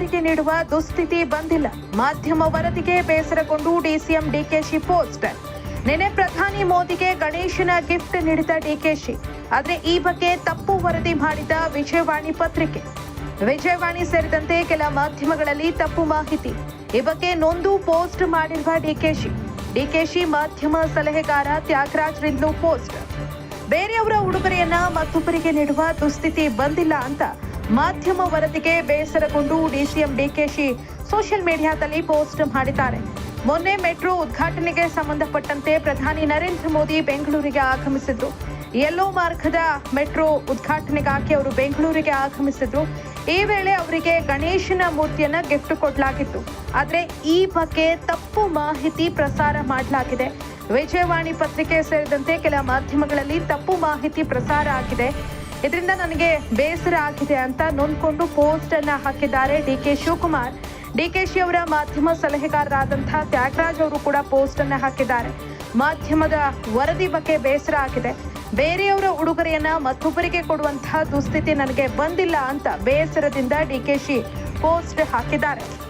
ಮತ್ತೊಬ್ಬರಿಗೆ ನೀಡುವ ದುಸ್ಥಿತಿ ಬಂದಿಲ್ಲ. ಮಾಧ್ಯಮ ವರದಿಗೆ ಬೇಸರಗೊಂಡು ಡಿಸಿಎಂ ಡಿಕೆಶಿ ಪೋಸ್ಟ್. ನಿನ್ನೆ ಪ್ರಧಾನಿ ಮೋದಿಗೆ ಗಣೇಶನ ಗಿಫ್ಟ್ ನೀಡಿದ ಡಿಕೆಶಿ. ಆದರೆ ಈ ಬಗ್ಗೆ ತಪ್ಪು ವರದಿ ಮಾಡಿದ ವಿಜಯವಾಣಿ ಪತ್ರಿಕೆ. ವಿಜಯವಾಣಿ ಸೇರಿದಂತೆ ಕೆಲ ಮಾಧ್ಯಮಗಳಲ್ಲಿ ತಪ್ಪು ಮಾಹಿತಿ. ಈ ಬಗ್ಗೆ ನೊಂದು ಪೋಸ್ಟ್ ಮಾಡಿರುವ ಡಿಕೆಶಿ. ಡಿಕೆಶಿ ಮಾಧ್ಯಮ ಸಲಹೆಗಾರ ತ್ಯಾಗರಾಜ್ ತ್ಯಾಗರಾಜ್ರಿಂದಲೂ ಪೋಸ್ಟ್. ಬೇರೆಯವರ ಉಡುಗೊರೆಯನ್ನ ಮತ್ತೊಬ್ಬರಿಗೆ ನೀಡುವ ದುಸ್ಥಿತಿ ಬಂದಿಲ್ಲ ಅಂತ ಮಾಧ್ಯಮ ವರದಿಗೆ ಬೇಸರಗೊಂಡು ಡಿಸಿಎಂ ಡಿಕೆಶಿ ಸೋಷಿಯಲ್ ಮೀಡಿಯಾದಲ್ಲಿ ಪೋಸ್ಟ್ ಮಾಡಿದ್ದಾರೆ. ಮೊನ್ನೆ ಮೆಟ್ರೋ ಉದ್ಘಾಟನೆಗೆ ಸಂಬಂಧಪಟ್ಟಂತೆ ಪ್ರಧಾನಿ ನರೇಂದ್ರ ಮೋದಿ ಬೆಂಗಳೂರಿಗೆ ಆಗಮಿಸಿದ್ರು. ಎಲ್ಲೋ ಮಾರ್ಗದ ಮೆಟ್ರೋ ಉದ್ಘಾಟನೆಗಾಗಿ ಅವರು ಬೆಂಗಳೂರಿಗೆ ಆಗಮಿಸಿದ್ರು. ಈ ವೇಳೆ ಅವರಿಗೆ ಗಣೇಶನ ಮೂರ್ತಿಯನ್ನ ಗಿಫ್ಟ್ ಕೊಡಲಾಗಿತ್ತು. ಆದ್ರೆ ಈ ಬಗ್ಗೆ ತಪ್ಪು ಮಾಹಿತಿ ಪ್ರಸಾರ ಮಾಡಲಾಗಿದೆ. ವಿಜಯವಾಣಿ ಪತ್ರಿಕೆ ಸೇರಿದಂತೆ ಕೆಲ ಮಾಧ್ಯಮಗಳಲ್ಲಿ ತಪ್ಪು ಮಾಹಿತಿ ಪ್ರಸಾರ ಆಗಿದೆ. ಇದರಿಂದ ನನಗೆ ಬೇಸರ ಆಗಿದೆ ಅಂತ ನೊಂದ್ಕೊಂಡು ಪೋಸ್ಟ್ ಅನ್ನ ಹಾಕಿದ್ದಾರೆ ಡಿ ಕೆ ಶಿವಕುಮಾರ್. ಶಿ ಅವರ ಮಾಧ್ಯಮ ಸಲಹೆಗಾರರಾದಂತಹ ತ್ಯಾಗರಾಜ್ ಅವರು ಕೂಡ ಪೋಸ್ಟ್ ಅನ್ನ ಹಾಕಿದ್ದಾರೆ. ಮಾಧ್ಯಮದ ವರದಿ ಬಗ್ಗೆ ಬೇಸರ ಆಗಿದೆ. ಬೇರೆಯವರ ಉಡುಗೊರೆಯನ್ನ ಮತ್ತೊಬ್ಬರಿಗೆ ಕೊಡುವಂತಹ ದುಸ್ಥಿತಿ ನನಗೆ ಬಂದಿಲ್ಲ ಅಂತ ಬೇಸರದಿಂದ ಡಿ ಕೆ ಶಿ ಪೋಸ್ಟ್ ಹಾಕಿದ್ದಾರೆ.